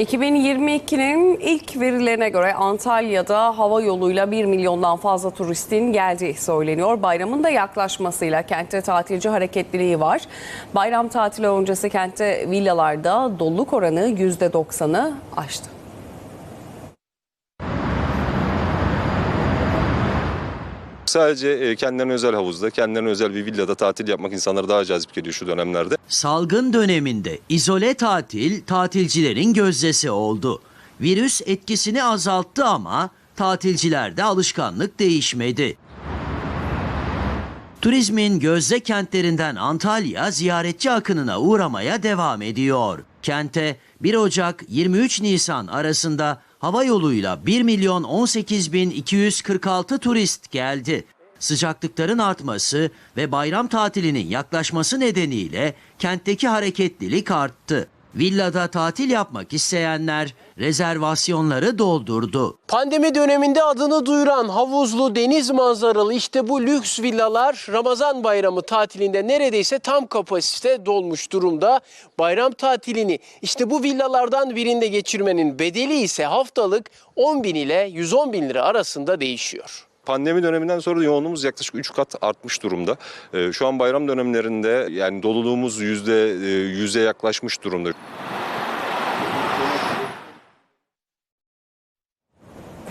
2022'nin ilk verilerine göre Antalya'da hava yoluyla 1 milyondan fazla turistin geldiği söyleniyor. Bayramın da yaklaşmasıyla kentte tatilci hareketliliği var. Bayram tatili öncesi kentte villalarda doluluk oranı %90'ı aştı. Sadece e, kendilerine özel havuzda, kendilerine özel bir villada tatil yapmak insanları daha cazip geliyor şu dönemlerde. Salgın döneminde izole tatil tatilcilerin gözdesi oldu. Virüs etkisini azalttı ama tatilcilerde alışkanlık değişmedi. Turizmin gözde kentlerinden Antalya ziyaretçi akınına uğramaya devam ediyor. Kente 1 Ocak 23 Nisan arasında hava yoluyla 1 milyon 18 bin 246 turist geldi. Sıcaklıkların artması ve bayram tatilinin yaklaşması nedeniyle kentteki hareketlilik arttı. Villada tatil yapmak isteyenler rezervasyonları doldurdu. Pandemi döneminde adını duyuran havuzlu deniz manzaralı işte bu lüks villalar Ramazan bayramı tatilinde neredeyse tam kapasite dolmuş durumda. Bayram tatilini işte bu villalardan birinde geçirmenin bedeli ise haftalık 10 bin ile 110 bin lira arasında değişiyor. Pandemi döneminden sonra yoğunluğumuz yaklaşık 3 kat artmış durumda. E, Şu an bayram dönemlerinde yani doluluğumuz %100'e yaklaşmış durumda.